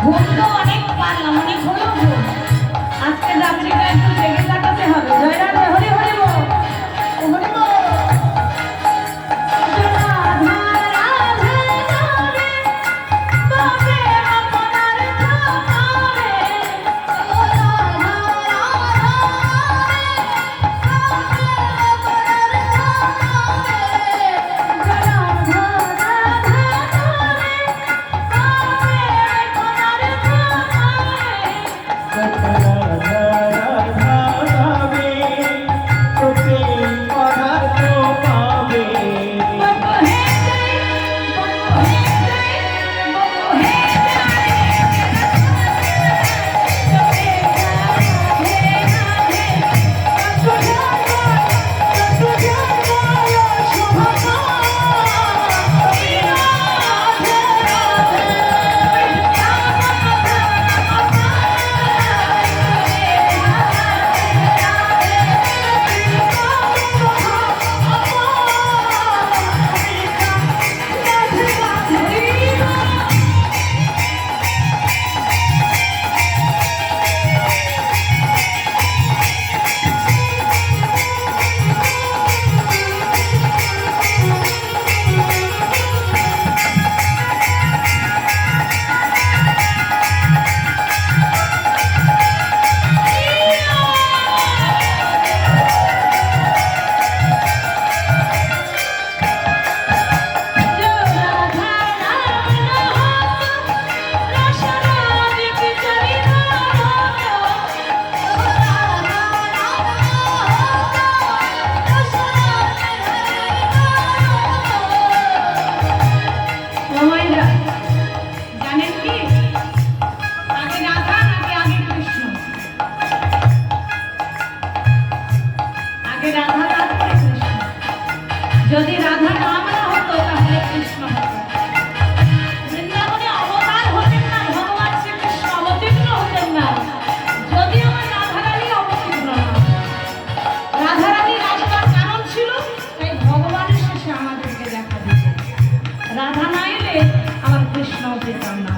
অনেক পারলাম অনেক হলো আজকে রাত্রিটা রাধা যদি রাধা নাম না হতো তাহলে কৃষ্ণ হতো। বৃন্দাবনে অবতার হতেন না, ভগবান শ্রীকৃষ্ণ হতেন না। যদি আমার রাধারানী না। রাধারানী আসবার ছিল, তাই ভগবানের শেষে আমাদেরকে রাধা না এলে আমার কৃষ্ণ পেতাম না